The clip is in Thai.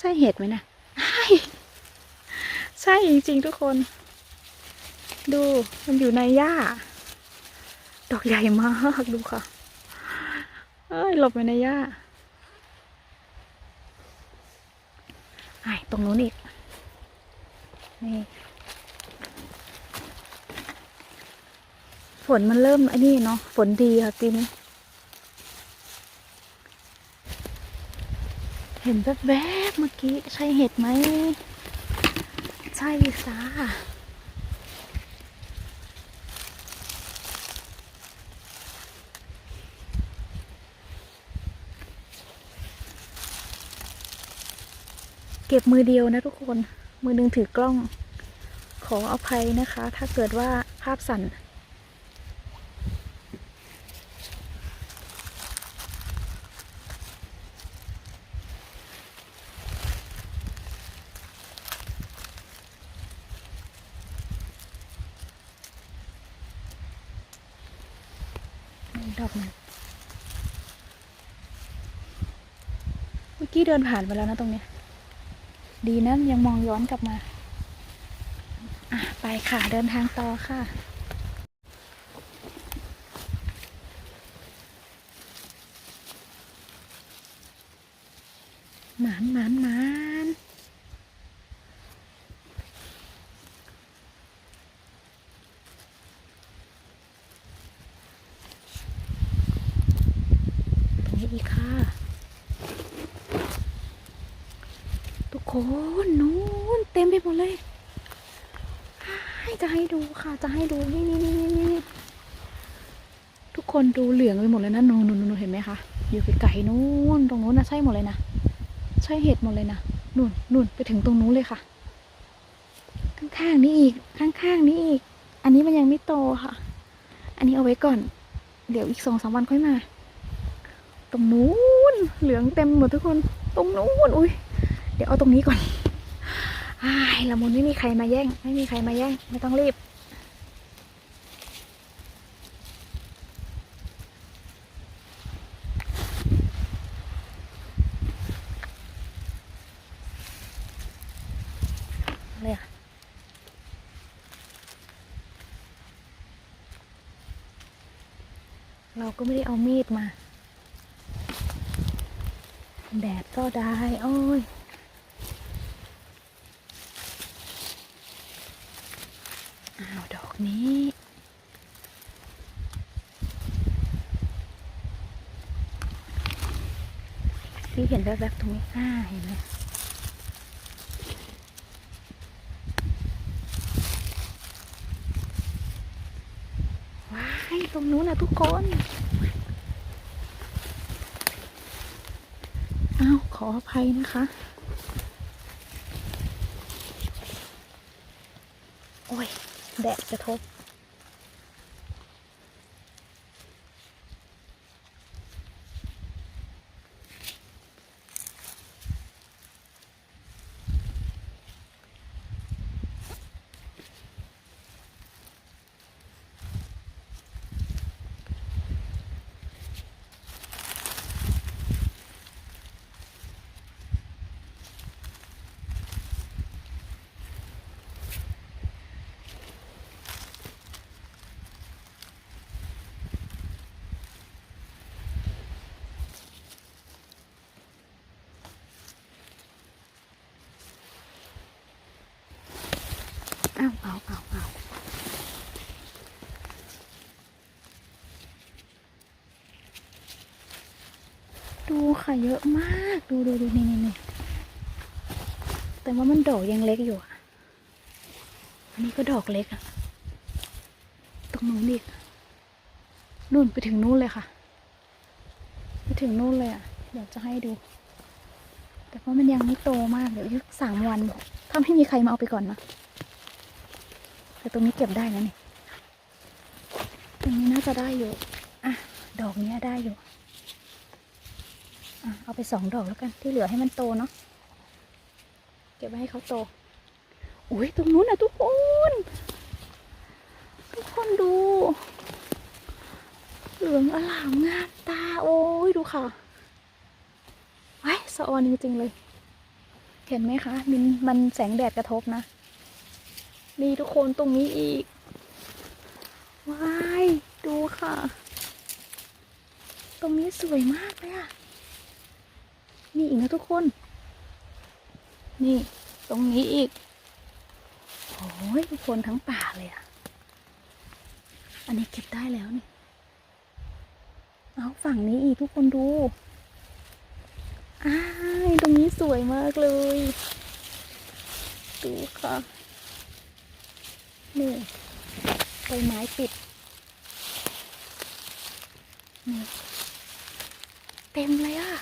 ใช่เห็ดไหมนะใช่ใช่จริงๆทุกคน ดูมันอยู่ในหญ้า ดอกใหญ่มากดูค่ะ เอ้ยหลบไปในหญ้าไอ้ตรงนู้นอีก นี่ฝนมันเริ่มไอ้นี่เนาะฝนดีค่ะปีนี้ เห็นแวบๆเมื่อกี้ใช่เห็ดไหม ใช่ลิซ่าเก็บมือเดียวนะทุกคน มือหนึงถือกล้อง ขออภัยนะคะ ถ้าเกิดว่าภาพสั่น ดอกนึงเมื่อกี้เดินผ่านไปแล้วนะตรงนี้ ดีนะยังมองย้อนกลับมา อะ ไปค่ะ เดินทางต่อค่ะหมานหมานหมานตรงนี้อีกค่ะ ทุก คนนู้นเต็มไปหมดเลยให้จะให้ดูค่ะ จะให้ดูนี่นี่นี่นี่นี่ทุกคนดูเหลืองไปหมดเลยนะนูนนูนนูนเห็นไหมคะอยู่ไกลๆนู้นตรงนู้นนะใช่หมดเลยนะใช่เห็ดหมดเลยนะนู่นนู่นไปถึงตรงนู้นเลยค่ะ ข้างๆนี้อีกข้างๆนี้อีก อันนี้มันยังไม่โตค่ะ อันนี้เอาไว้ก่อน เดี๋ยวอีกสองสามวันค่อยมา ตรงนู้นเหลืองเต็มหมดทุกคน ตรงนู้นอุ้ย ดี๋ยวเอาตรงนี้ก่อนอ้ละมุนไม่มีใครมาแย่ง ไม่มีใครมาแย่ง ไม่ต้องรีบ เลยค่ะเราก็ไม่ได้เอามีดมา แดดก็ได้ โอ้ย อ้าวดอกนี้พี่เห็นแวบๆตรงนี้อ่าเห็นไหมว้ายตรงนู้นนะทุกคนอ้าวขออภัยนะคะโอ้ย แดดกระทบ ค่ะเยอะมาก ดูดูดูนี่นี่นี่แต่ว่ามันดอกยังเล็กอยู่อะอันนี้ก็ดอกเล็กอะตรงนู้นอีกนู่นไปถึงนู่นเลยค่ะ ไปถึงนู่นเลยอะเดี๋ยวจะให้ดู แต่ว่ามันยังไม่โตมากเดี๋ยวอีกสามวันถ้าไม่มีใครมาเอาไปก่อนนะแต่ตรงนี้เก็บได้นะนี่ตรงนี้น่าจะได้อยู่อะดอกเนี้ยได้อยู่ เอาไปสองดอกแล้วกันที่เหลือให้มันโตเนาะเก็บไว้ให้เขาโตอุ้ยตรงนู้นนะทุกคนทุกคนดู เหลืองอลามงามตาโอ้ยดูค่ะไว้สะออนจริงๆเลย เห็นไหมคะมันมันแสงแดดกระทบนะนี่ทุกคนตรงนี้อีกว้ายดูค่ะ ตรงนี้สวยมากเลยอะ นี่อีกนะทุกคน นี่ตรงนี้อีก โอ้ยทุกคนทั้งป่าเลยอะอันนี้เก็บได้แล้วนี่ เอาฝั่งนี้อีกทุกคนดูอ้ายตรงนี้สวยมากเลย ดูค่ะ นี่ใบไม้ปิด นี่ เต็มเลยอะ